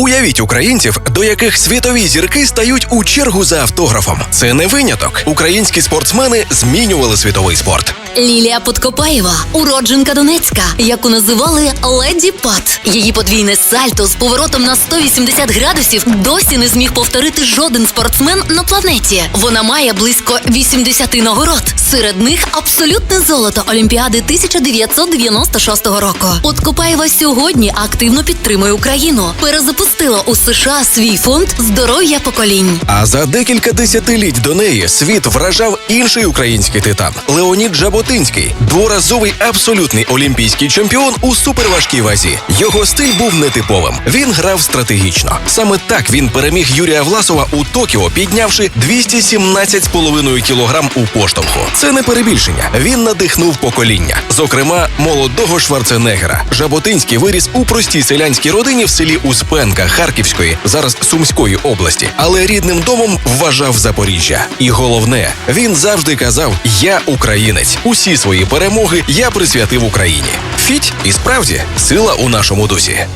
Уявіть українців, до яких світові зірки стають у чергу за автографом. Це не виняток. Українські спортсмени змінювали світовий спорт. Лілія Подкопаєва, уродженка Донецька, яку називали Леді Пат. Її подвійне сальто з поворотом на 180 градусів досі не зміг повторити жоден спортсмен на планеті. Вона має близько 80 нагород. Серед них абсолютне золото Олімпіади 1996 року. Подкопаєва сьогодні активно підтримує Україну. Перезапустила у США свій фонд здоров'я поколінь. А за декілька десятиліть до неї світ вражав інший український титан Леонід Жаботинський, дворазовий абсолютний олімпійський чемпіон у суперважкій вазі. Його стиль був нетиповим. Він грав стратегічно. Саме так він переміг Юрія Власова у Токіо, піднявши 217,5 кілограм у поштовху. Це не перебільшення. Він надихнув покоління, зокрема молодого Шварценеггера. Жаботинський виріс у простій селянській родині в селі Успенка Харківської, зараз Сумської області, але рідним домом вважав Запоріжжя. І головне, він завжди казав: Я українець. Усі свої перемоги я присвятив Україні. Фіть і справді сила у нашому дусі.